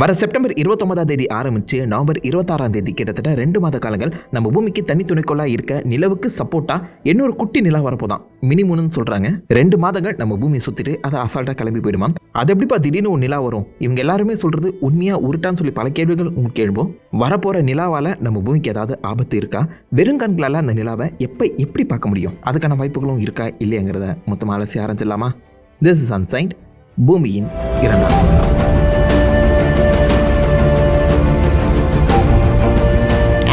வர செப்டம்பர் இருபத்தொன்பதாம் தேதி ஆரம்பித்து நவம்பர் இருபத்தாறாம் தேதி கிட்டத்தட்ட ரெண்டு மாத காலங்கள் நம்ம பூமிக்கு தனி துணைக்கோளாக இருக்க நிலவுக்கு சப்போர்ட்டாக இன்னொரு குட்டி நிலா வரப்போதான். மினிமம்னு சொல்கிறாங்க ரெண்டு மாதங்கள் நம்ம பூமியை சுற்றிட்டு அதை அசால்ட்டாக கிளம்பி போயிடுமா? அது எப்படிப்பா திடீர்னு ஒரு நிலா வரும்? இவங்க எல்லாருமே சொல்கிறது உண்மையாக உருட்டான்னு சொல்லி பல கேள்விகள் உங்களுக்கு எழும்போம் வரப்போகிற நிலாவால் நம்ம பூமிக்கு ஏதாவது ஆபத்து இருக்கா? வெறுங்கண்களால் அந்த நிலாவை எப்போ எப்படி பார்க்க முடியும்? அதுக்கான வாய்ப்புகளும் இருக்கா இல்லையாங்கிறத மொத்தமாக அலசி ஆரம்பிச்சிடலாமா திஸ் இஸ் அன்சைன்ட் பூமியின் இரண்டாம்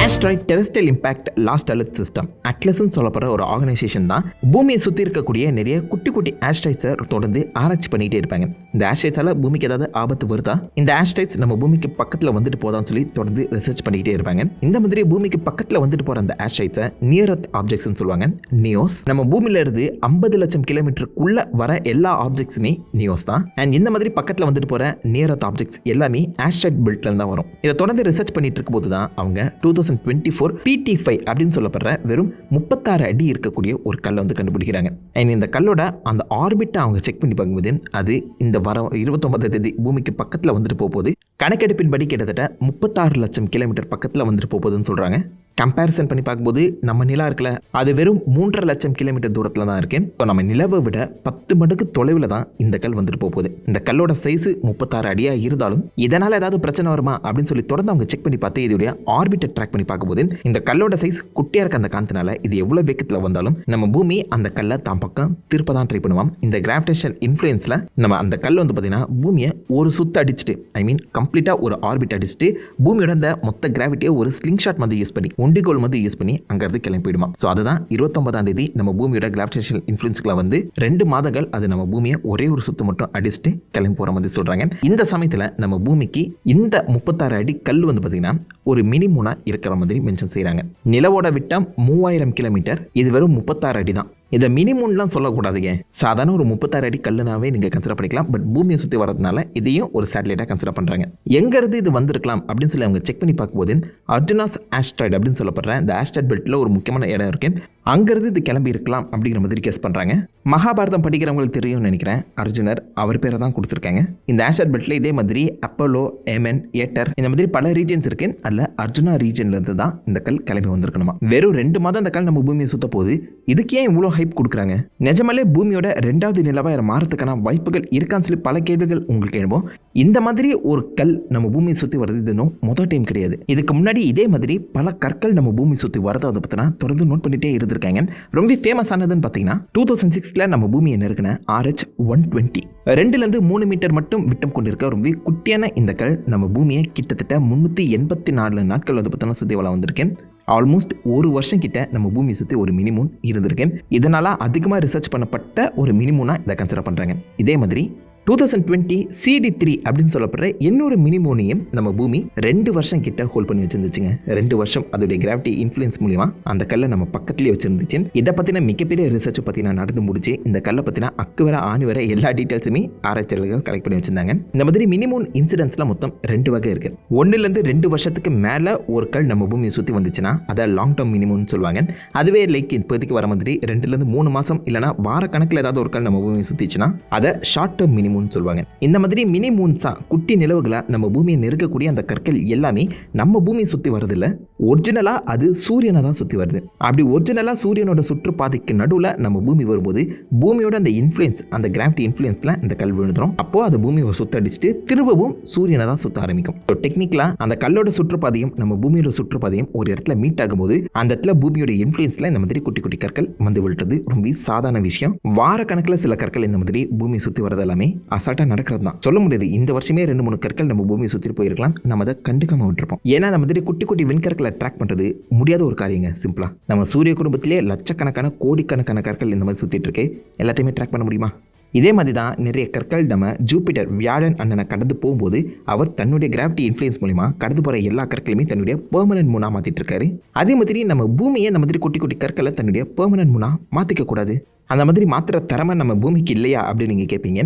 asteroid terrestrial impact last alert system அட்லஸ்ன்னு சொல்லப்படுற ஒரு ஆர்கனைசேஷன் தான் பூமியை சுற்றி இருக்கக்கூடிய நிறைய குட்டி குட்டி ஆஸ்ட்ராய்ட்ஸை தொடர்ந்து ஆராய்ச்சி பண்ணிகிட்டே இருப்பாங்க. இந்த ஆஸ்ட்ராய்ட்ஸால் பூமிக்கு ஏதாவது ஆபத்து வருதா? இந்த ஆஸ்ட்ராய்ட்ஸ் நம்ம பூமிக்கு பக்கத்தில் வந்துட்டு போதான்னு சொல்லி தொடர்ந்து ரிசர்ச் பண்ணிக்கிட்டே இருப்பாங்க. இந்த மாதிரி பூமிக்கு பக்கத்தில் வந்துட்டு போகிற அந்த ஆஸ்ட்ராய்ட்ஸை நியர் அர்த் ஆப்ஜெக்ட்ஸ்னு சொல்லுவாங்க. நியோஸ் நம்ம பூமியில இருந்து ஐம்பது லட்சம் கிலோமீட்டருக்குள்ள வர எல்லா ஆப்ஜெக்ட்ஸுமே நியோஸ் தான். அண்ட் இந்த மாதிரி பக்கத்தில் வந்துட்டு போகிற நியர் அர்த் ஆப்ஜெக்ட்ஸ் எல்லாமே ஆஸ்ட்ராய்ட் பெல்ட்ல தான் வரும். இதை தொடர்ந்து ரிசர்ச் பண்ணிட்டு இருக்கும்போது தான் அவங்க two thousand twenty four PT five அப்படின்னு சொல்லப்படுற வெறும் முப்பத்தாறு அடி இருக்கக்கூடிய ஒரு கல்லை வந்து கண்டுபிடிக்கிறாங்க. அண்ட் இந்த கல்லோட அந்த ஆர்பிட்டை அவங்க செக் பண்ணி பார்க்கும்போது அது இந்த வர இருபத்தொன்பதாம் தேதி பூமிக்கு பக்கத்தில் வந்துட்டு போக போகுது. கணக்கெடுப்பின்படி கிட்டத்தட்ட முப்பத்தாறு லட்சம் கிலோமீட்டர் பக்கத்தில் வந்துட்டு போக போகுதுன்னு சொல்கிறாங்க கம்பேரிசன் பண்ணி பார்க்கும்போது நம்ம நிலா இருக்குல்ல அது வெறும் மூன்றரை லட்சம் கிலோமீட்டர் தூரத்தில் தான் இருக்குது ஸோ நம்ம நிலவை விட பத்து மடங்கு தொலைவில் தான் இந்த கல் வந்துட்டு போக போகுது. இந்த கல்லோட சைஸு முப்பத்தாறு அடியாக இருந்தாலும் இதனால் ஏதாவது பிரச்சனை வருமா அப்படின்னு சொல்லி தொடர்ந்து அவங்க செக் பண்ணி பார்த்து இதோடைய ஆர்பிட்டை ட்ராக் பண்ணி பார்க்கும்போது இந்த கல்லோட சைஸ் குட்டியாக இருக்க அந்த காந்தனால இது எவ்வளோ வேகத்தில் வந்தாலும் நம்ம பூமி அந்த கல்லை தான் பக்கம் திருப்ப தான் ட்ரை பண்ணுவோம். இந்த கிராவிடேஷன் இன்ஃப்ளூயன்ஸில் நம்ம அந்த கல் வந்து பார்த்தீங்கன்னா பூமியை ஒரு சுத்த அடிச்சுட்டு ஐ மீன் கம்ப்ளீட்டாக ஒரு ஆர்பிட் அடிச்சுட்டு பூமியோட அந்த மொத்த கிராவிட்டியை ஒரு ஸ்லிங் ஷாட் வந்து யூஸ் பண்ணி ஒண்டிகோல் வந்து யூஸ் பண்ணி அங்கேருந்து கிளம்பி போயிடுமா. ஸோ அதுதான் இருபத்தொன்பதாம் தேதி நம்ம பூமியோட கிராவிடேஷன் இன்ஃப்ளூயன்ஸ்களை வந்து ரெண்டு மாதங்கள் அது நம்ம பூமியை ஒரே ஒரு சுத்து மட்டும் அடிச்சுட்டு கிளம்பி போகிற மாதிரி சொல்கிறாங்க இந்த சமயத்தில் நம்ம பூமிக்கு இந்த முப்பத்தாறு அடி கல் வந்து பார்த்தீங்கன்னா ஒரு மினிமூனாக இருக்கிற மாதிரி மென்ஷன் செய்கிறாங்க நிலவோட விட்டம் மூவாயிரம் கிலோமீட்டர் இது வெறும் முப்பத்தாறு அடி தான் இதை மினிமம்லாம் சொல்லக்கூடாதுங்க. சாதாரண ஒரு முப்பத்தாறு அடி கல்லுனாவே நீங்கள் கன்சிடர் பண்ணிக்கலாம். பட் பூமியை சுற்றி வரதுனால இதையும் ஒரு சேட்டலைட்டாக கன்சிடர் பண்ணுறாங்க எங்கேருந்து இது வந்திருக்கலாம் அப்படின்னு சொல்லி அவங்க செக் பண்ணி பார்க்கும்போது அர்ஜுனாஸ் ஆஸ்ட்ராய்டு அப்படின்னு சொல்லப்படுற இந்த ஆஸ்ட்ராய்ட் பெல்ட்டில் ஒரு முக்கியமான இடம் இருக்குது அங்கேருந்து இது கிளம்பி இருக்கலாம் அப்படிங்கிற மாதிரி கெஸ் பண்ணுறாங்க மகாபாரதம் படிக்கிறவங்களுக்கு தெரியும்னு நினைக்கிறேன். அர்ஜுனர் அவர் பேரை தான் கொடுத்துருக்காங்க. இந்த ஆஷர் பெல்ட்டில் இதே மாதிரி அப்போலோ ஏமன் ஏட்டர் இந்த மாதிரி பல ரீஜன்ஸ் இருக்கு. அதில் அர்ஜுனா ரீஜன்லேருந்து தான் இந்த கல் கிளம்பி வந்திருக்கணுமா? வெறும் ரெண்டு மாதம் இந்த கல் நம்ம பூமியை சுத்த போது இதுக்கு ஏன் இவ்வளோ ஹைப் கொடுக்குறாங்க? நிஜமாலே பூமியோட ரெண்டாவது நிலவாக மாறத்துக்கான வாய்ப்புகள் இருக்கான்னு சொல்லி பல கேள்விகள் உங்களுக்கு எழுப்போம் இந்த மாதிரி ஒரு கல் நம்ம பூமியை சுற்றி வர்றது இது இன்னும் மொதல் டைம் கிடையாது. இதுக்கு முன்னாடி இதே மாதிரி பல கற்கள் நம்ம பூமி சுற்றி வரதை அதை பற்றினா தொடர்ந்து நோட் பண்ணிட்டே இருந்திருக்காங்க ரொம்ப ஃபேமஸ் ஆனதுன்னு பார்த்தீங்கன்னா டூ தௌசண்ட் சிக்ஸில் நம்ம பூமியை நெருக்கின ஆர்ஹெச் ஒன் டுவெண்ட்டி ரெண்டுலேருந்து மூணு மீட்டர் மட்டும் விட்டம் கொண்டிருக்க ரொம்ப குட்டியான இந்த கல் நம்ம பூமியை கிட்டத்தட்ட முந்நூற்றி எண்பத்தி நாலு நாட்கள் வந்து பார்த்தோன்னா சுற்றி வளம் வந்திருக்கேன் ஆல்மோஸ்ட் ஒரு வருஷம் கிட்ட நம்ம பூமியை சுற்றி ஒரு மினிமூன் இருந்திருக்கேன் இதனால் அதிகமாக ரிசர்ச் பண்ணப்பட்ட ஒரு மினிமூனாக இதை கன்சிடர் பண்ணுறாங்க இதே மாதிரி two thousand twenty CD three அப்படின்னு சொல்லப்படுற இன்னொரு மினிமோனியம் நம்ம பூமி ரெண்டு வருஷம் கிட்ட ஹோல்ட் பண்ணி வச்சிருந்துச்சுங்க. ரெண்டு வருஷம் அதோடைய கிராவிட்டி இன்ஃப்ளூயன்ஸ் மூலியமா அந்த கல்லை நம்ம பக்கத்துலேயே வச்சிருந்துச்சு. இதை பற்றின மிகப்பெரிய ரிசர்ச் பற்றி நான் நடந்து முடிச்சு இந்த கல்லை பற்றின அக்கு வர ஆணி வர எல்லா டீட்டெயில்ஸுமே ஆராய்ச்சியாளர்கள் கலெக்ட் பண்ணி வச்சிருந்தாங்க. இந்த மாதிரி மினிமோன் இன்சிடென்ட்ஸ்லாம் மொத்தம் ரெண்டு வகை இருக்கு. ஒன்றுலேருந்து ரெண்டு வருஷத்துக்கு மேலே ஒரு கல் நம்ம பூமியை சுற்றி வந்துச்சுன்னா அதை லாங் டேர்ம் மினிமம்னு சொல்லுவாங்க. அதுவே லைக் இப்போதைக்கு வர மாதிரி ரெண்டுலேருந்து மூணு மாதம் இல்லைனா வார கணக்கில் ஏதாவது ஒரு கல் நம்ம பூமியை சுற்றிச்சுன்னா அதை ஷார்ட் டேர்ம் மூன் சொல்லுவாங்க இந்த மாதிரி மினி மூன்ஸா குட்டி நிலவுகளை நம்ம பூமியை நெருக்கக்கூடிய அந்த கற்கள் எல்லாமே நம்ம பூமியை சுற்றி வரதில்ல ஒரிஜினலாக அது சூரியனை தான் சுற்றி வருது. அப்படி ஒரிஜினலாக சூரியனோட சுற்றுப்பாதைக்கு நடுவில் நம்ம பூமி வரும்போது பூமியோட அந்த இன்ஃப்ளூயன்ஸ் அந்த கிராவிட்டி இன்ஃப்ளூயன்ஸில் இந்த கல் விழுந்துரும். அப்போது அது பூமியை சுத்தடிச்சுட்டு திரும்பவும் சூரியனை தான் சுற்ற ஆரம்பிக்கும். ஸோ டெக்னிக்கலாக அந்த கல்லோட சுற்றுப்பாதையும் நம்ம பூமியோட சுற்றுப்பாதையும் ஒரு இடத்துல மீட் ஆகும்போது அந்த இடத்துல பூமியோட இன்ஃப்ளூயன்ஸில் இந்த மாதிரி குட்டி குட்டி கற்கள் வந்து விழுறது ரொம்ப சாதாரண விஷயம். வார கணக்கில் சில கற்கள் இந்த மாதிரி பூமியை சுற்றி வரது எல்லாமே அசால்ட்டாக நடக்கிறது தான் சொல்ல முடியாது. இந்த வருஷமே ரெண்டு மூணு கற்கள் நம்ம பூமியை சுற்றி போயிருக்கலாம். நம்ம அதை கண்டுக்காம விட்டுருப்போம். ஏன்னா நம்ம மாதிரி குட்டி குட்டி விண்கற்களை ட்ராக் பண்ணுறது முடியாத ஒரு காரியங்க சிம்பிளாக நம்ம சூரிய குடும்பத்திலே லட்சக்கணக்கான கோடிக்கணக்கான கற்கள் இந்த மாதிரி சுற்றிட்டு இருக்கு. எல்லாத்தையுமே ட்ராக் பண்ண முடியுமா? இதே மாதிரி தான் நிறைய கற்கள் நம்ம ஜூபிட்டர் வியாழன் அண்ணனை கடந்து போகும்போது அவர் தன்னுடைய கிராவிட்டி இன்ஃப்ளூயன்ஸ் மூலிமா கடந்து போகிற எல்லா கற்களையுமே தன்னுடைய பெர்மனன்ட் மூணாக மாற்றிட்டு இருக்காரு. அதே மாதிரி நம்ம பூமியை நம்ம மாதிரி குட்டி குட்டி கற்களை தன்னுடைய பெர்மனன்ட் மூணாக மாற்றிக்க கூடாது. அந்த மாதிரி மாத்திர திறமை நம்ம பூமிக்கு இல்லையா அப்படின்னு நீங்கள் கேட்பீங்க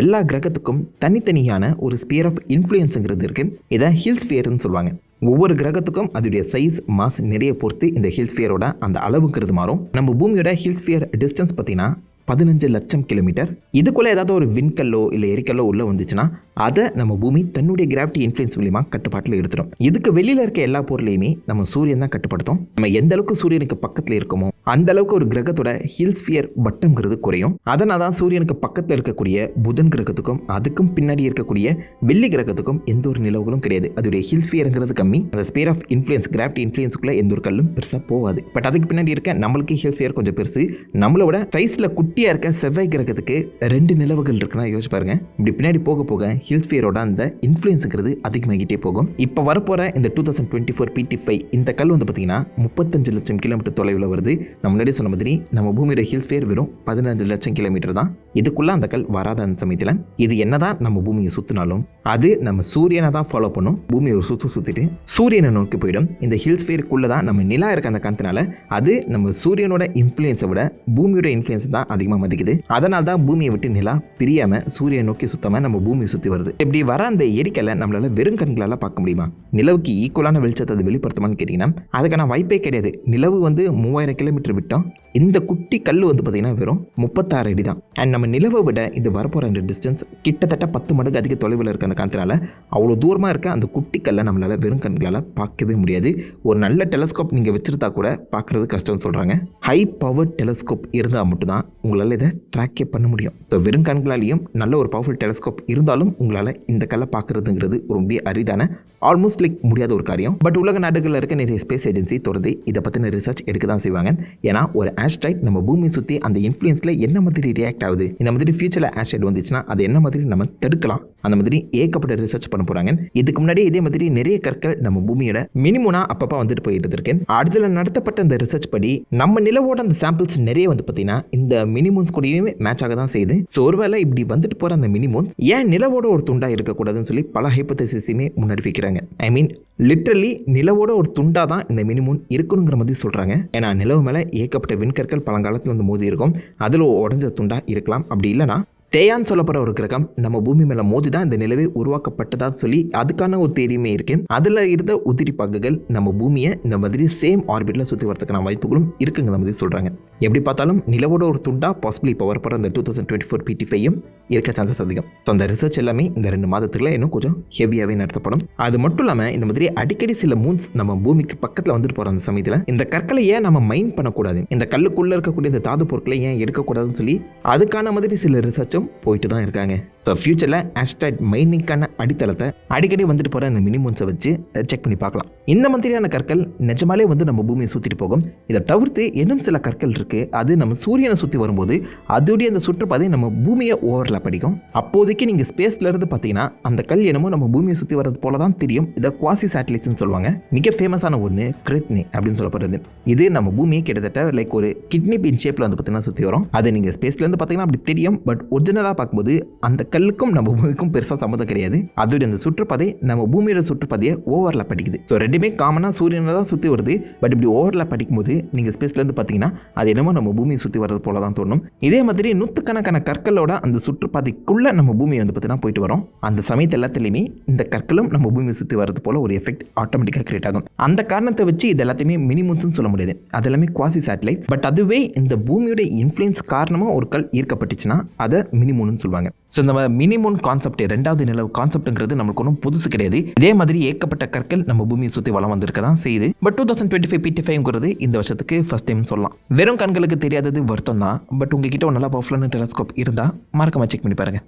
எல்லா கிரகத்துக்கும் தனித்தனியான ஒரு ஸ்பியர் ஆஃப் இன்ஃப்ளூயன்ஸுங்கிறது இருக்குது இதை ஹில் ஸ்பியர்னு சொல்லுவாங்க. ஒவ்வொரு கிரகத்துக்கும் அதோடைய சைஸ் மாஸ் நிறைய பொறுத்து இந்த ஹில் ஸ்பியரோட அந்த அளவுங்கிறது மாறும். நம்ம பூமியோட ஹில் ஸ்பியர் டிஸ்டன்ஸ் பார்த்தீங்கன்னா பதினஞ்சு லட்சம் கிலோமீட்டர். இதுக்குள்ளே ஏதாவது ஒரு விண்கல்லோ இல்லை எரிக்கல்லோ உள்ளே வந்துச்சுன்னா அதை நம்ம பூமி தன்னுடைய கிராவிட்டி இன்ஃப்ளூயன்ஸ் மூலியமாக கட்டுப்பாட்டில் எடுத்துடும். இதுக்கு வெளியில் இருக்க எல்லா பொருளையுமே நம்ம சூரியன் தான் கட்டுப்படுத்தும். நம்ம எந்த அளவுக்கு சூரியனுக்கு பக்கத்தில் இருக்கோமோ அந்த அளவுக்கு ஒரு கிரகத்தோட ஹில்ஸ்பியர் வட்டம்ங்கிறது குறையும். அதனால தான் சூரியனுக்கு பக்கத்தில் இருக்கக்கூடிய புதன் கிரகத்துக்கும் அதுக்கும் பின்னாடி இருக்கக்கூடிய வெள்ளி கிரகத்துக்கும் எந்த ஒரு நிலவுகளும் கிடையாது. அதோடைய ஹில்ஸ்பியருங்கிறது கம்மி. அந்த ஸ்பியர் ஆஃப் இன்ஃப்ளூயன்ஸ் கிராவிட்டி இன்ஃப்ளூயன்ஸுக்குள்ளே எந்த ஒரு கல்லும் பெருசாக போகாது பட் அதுக்கு பின்னாடி இருக்க நம்மளுக்கு ஹில்ஸ்பியர் கொஞ்சம் பெருசு. நம்மளோட சைஸில் குட்டி குட்டியாக இருக்க செவ்வாய் கிரகத்துக்கு ரெண்டு நிலவுகள் இருக்குன்னா யோசிச்சு பாருங்க. இப்படி பின்னாடி போக போக ஹில்ஸ்பியரோட அந்த இன்ஃப்ளூயன்ஸுங்கிறது அதிகமாகிட்டே போகும். இப்போ வரப்போகிற இந்த two thousand twenty four PT five இந்த கல் வந்து பார்த்தீங்கன்னா முப்பத்தஞ்சு லட்சம் கிலோமீட்டர் தொலைவில் வருது. நம்ம முன்னாடி சொன்ன மாதிரி நம்ம பூமியோட ஹில்ஸ்பியர் வெறும் பதினஞ்சு லட்சம் கிலோமீட்டர் தான். இதுக்குள்ளே அந்த கல் வராத அந்த சமயத்தில் இது என்னதான் நம்ம பூமியை சுற்றினாலும் அது நம்ம சூரியனை தான் ஃபாலோ பண்ணும். பூமியை ஒரு சுற்று சுற்றிட்டு சூரியனை நோக்கி போயிடும். இந்த ஹில்ஸ் ஃபேருக்குள்ளே தான் நம்ம நிலா இருக்க அந்த காந்தனால அது நம்ம சூரியனோட இன்ஃப்ளூயன்ஸை விட பூமியோட இன்ஃப்ளூயன்ஸ் தான் அதிகமாக மதிக்குது. அதனால தான் பூமியை விட்டு நிலா பிரியாமல் சூரியனை நோக்கி சுத்தாம நம்ம பூமியை சுற்றி வருது. இப்படி வர அந்த எரிக்கலை நம்மளால வெறும் கண்களால் பார்க்க முடியுமா? நிலவுக்கு ஈக்குவலான வெளிச்சத்தை அது வெளிப்படுத்துமான்னு கேட்டிங்கன்னா அதுக்கான வாய்ப்பே கிடையாது. நிலவு வந்து மூவாயிரம் கிலோமீட்டர் விட்டோம். இந்த குட்டி கல் வந்து பார்த்திங்கன்னா வெறும் முப்பத்தாறு அடி தான் அண்ட் நம்ம நிலவை விட இது வரப்போகிற அந்த டிஸ்டன்ஸ் கிட்டத்தட்ட பத்து மடங்கு அதிக தொலைவில் இருக்க அந்த காந்தனால அவ்வளோ தூரமாக இருக்க அந்த குட்டிக்கல்லை நம்மளால் வெறும் கண்களால் பார்க்கவே முடியாது. ஒரு நல்ல டெலஸ்கோப் நீங்கள் வச்சுருந்தா கூட பார்க்குறது கஷ்டம்னு சொல்கிறாங்க ஹை பவர் டெலஸ்கோப் இருந்தால் மட்டும்தான் உங்களால் இதை ட்ராக்கே பண்ண முடியும். ஸோ வெறும் கண்களாலேயும் நல்ல ஒரு பவர்ஃபுல் டெலஸ்கோப் இருந்தாலும் உங்களால் இந்த கல்லை பார்க்குறதுங்கிறது ரொம்ப அரிதான ஆல்மோஸ்ட் லைக் முடியாத ஒரு காரியம். பட் உலக நாடுகளில் இருக்க நிறைய ஸ்பேஸ் ஏஜென்சி தொடர்ந்து இதை பற்றின ரிசர்ச் எடுக்க தான் செய்வாங்க. ஏன்னா ஒரு ஆஸ்ட்ராய்ட் நம்ம பூமியை சுற்றி அந்த இன்ஃப்ளூயன்ஸில் என்ன மாதிரி ரியாக்ட் ஆகுது? இந்த மாதிரி ஃபியூச்சரில் ஆசைட் வந்துச்சுன்னா அதை என்ன மாதிரி நம்ம தடுக்கலாம்? அந்த மாதிரி ஏகப்பட்ட ரிசர்ச் பண்ண போகிறாங்க இதுக்கு முன்னாடி இதே மாதிரி நிறைய கற்கள் நம்ம பூமியோட மினிமம்னா அப்பப்போ வந்துட்டு போயிட்டு இருக்கு. அடுத்தல நடத்தப்பட்ட அந்த ரிசர்ச் படி நம்ம நிலவோட அந்த சாம்பிள்ஸ் நிறைய வந்து பார்த்தீங்கன்னா இந்த மினிமோன்ஸ் கூடயுமே மேட்ச் ஆக தான் செய்யுது. ஸோ ஒருவேளை இப்படி வந்துட்டு போகிற அந்த மினிமோன்ஸ் ஏன் நிலவோட ஒரு துண்டா இருக்கக்கூடாதுன்னு சொல்லி பல ஹைப்போதசிஸுமே முன்னாடி வைக்கிறாங்க ஐ மீன் லிட்ரலி நிலவோட ஒரு துண்டா தான் இந்த மினிமூன் இருக்கணுங்கிற மாதிரி சொல்கிறாங்க ஏன்னா நிலவு மேலே ஏகப்பட்ட விண்கற்கள் பழங்காலத்தில் வந்து மோதி இருக்கும். அதில் உடஞ்ச துண்டா இருக்கலாம். அப்படி இல்லைனா தேயான்னு சொல்லப்படுற ஒரு கிரகம் நம்ம பூமி மேலே மோதி தான் இந்த நிலவே உருவாக்கப்பட்டதான்னு சொல்லி அதுக்கான ஒரு தேரியுமே இருக்கு. அதில் இருந்த உதிரி பங்குகள் நம்ம பூமியை இந்த மாதிரி சேம் ஆர்பிட்டில் சுற்றி வரதுக்கான வாய்ப்புகளும் இருக்குங்கிற மாதிரி சொல்கிறாங்க எப்படி பார்த்தாலும் நிலவோட ஒரு துண்டா பாசிபிள் இப்போ வரப்போகிற இந்த டூ தௌசண்ட் டுவெண்ட்டி ஃபோர் பிடி ஃபையும் இருக்க சான்சஸ் அதிகம். ஸோ அந்த ரிசர்ச் எல்லாமே இந்த ரெண்டு மாதத்துக்குள்ள இன்னும் கொஞ்சம் ஹெவியாகவே நடத்தப்படும். அது மட்டும் இல்லாமல் இந்த மாதிரி அடிக்கடி சில மூன்ஸ் நம்ம பூமிக்கு பக்கத்தில் வந்துட்டு போகிற அந்த சமயத்தில் இந்த கற்களை ஏன் நம்ம மைண்ட் பண்ணக்கூடாது? இந்த கல்லுக்குள்ளே இருக்கக்கூடிய இந்த தாது பொருட்களை ஏன் எடுக்கக்கூடாதுன்னு சொல்லி அதுக்கான மாதிரி சில ரிசர்ச்சும் போயிட்டு தான் இருக்காங்க. ஸோ ஃபியூச்சரில் ஆஸ்ட்ராய்ட் மைனிங்கான அடித்தளத்தை அடிக்கடி வந்துட்டு போகிற இந்த மினிமூன்ஸை வச்சு செக் பண்ணி பார்க்கலாம். இந்த மாதிரியான கற்கள் நிஜமாலே வந்து நம்ம பூமியை சுற்றிட்டு போகும். இதை தவிர்த்து இன்னும் சில கற்கள் இருக்குது அது நம்ம சூரியனை சுற்றி வரும்போது அதோடைய அந்த சுற்றுப்பாதை நம்ம பூமியை ஓவரில் படிக்கும் அப்போதைக்கு நீங்கள் ஸ்பேஸ்லேருந்து பார்த்தீங்கன்னா அந்த கல் என்னமோ நம்ம பூமியை சுற்றி வர்றது போல தான் தெரியும். இதை குவாசி சேட்டலைட்ஸ்னு சொல்லுவாங்க. மிக ஃபேமஸான ஒன்று கிருத்னி அப்படின்னு சொல்லப்படுறது. இது நம்ம பூமியை கிட்டத்தட்ட லைக் ஒரு கிட்னி பின் ஷேப்பில் வந்து பார்த்தீங்கன்னா சுற்றி வரும். அது நீங்கள் ஸ்பேஸ்லேருந்து பார்த்தீங்கன்னா அப்படி தெரியும். பட் ஒரிஜினலாக பார்க்கும்போது அந்த கல்லுக்கும் நம்ம பூமிக்கும் பெருசாக சம்மந்தம் கிடையாது. அதோடைய அந்த சுற்றுப்பாதை நம்ம பூமியோட சுற்றுப்பாதையை ஓவரில் படிக்குது ஸோ ரெண்டு ரெண்டுமே காமனாக சூரியனை தான் சுற்றி வருது. பட் இப்படி ஓவரில் படிக்கும்போது நீங்கள் ஸ்பேஸ்லேருந்து பார்த்தீங்கன்னா அது என்னமோ நம்ம பூமியை சுற்றி வர்றது போல தான் தோணும். இதே மாதிரி நூற்றுக்கணக்கான கற்களோட அந்த சுற்றுப்பாதைக்குள்ளே நம்ம பூமியை வந்து பார்த்தீங்கன்னா போயிட்டு வரோம். அந்த சமயத்து எல்லாத்துலேயுமே இந்த கற்களும் நம்ம பூமியை சுற்றி வர்றது போல ஒரு எஃபெக்ட் ஆட்டோமேட்டிக்காக கிரியேட் ஆகும். அந்த காரணத்தை வச்சு இது எல்லாத்தையுமே மினிமம்ஸ்னு சொல்ல முடியாது. அது எல்லாமே குவாசி சேட்டலைட் பட் அதுவே இந்த பூமியோட இன்ஃப்ளூயன்ஸ் காரணமாக ஒரு கல் ஈர்க்கப்பட்டுச்சுன்னா அதை மினிமோன்னு சொல்லுவாங்க. ஸோ இந்த மினிமம் கான்செப்ட் ரெண்டாவது நிலவு கான்செப்ட்டுங்கிறது நம்மளுக்கு ஒன்றும் புதுசு கிடையாது. இதே மாதிரி ஏகப்பட்ட கற்கள் நம்ம பூமியை சுற்றி வளம் வந்திருக்க தான் செய்யுது. But two thousand twenty five PT ஃபைவ்ங்கிறது இந்த வருஷத்துக்கு ஃபஸ்ட் டைம் சொல்லலாம். வெறும் கண்களுக்கு தெரியாதது வருத்தம் தான் பட் உங்ககிட்ட ஒரு நல்ல பவர்ஃபுல்லான டெலஸ்கோப் இருந்தால் மார்க்கமாக செக் பண்ணி பாருங்கள்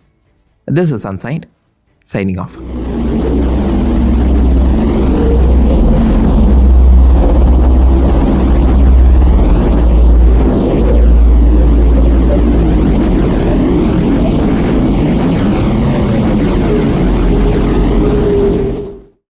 this is ancient signing off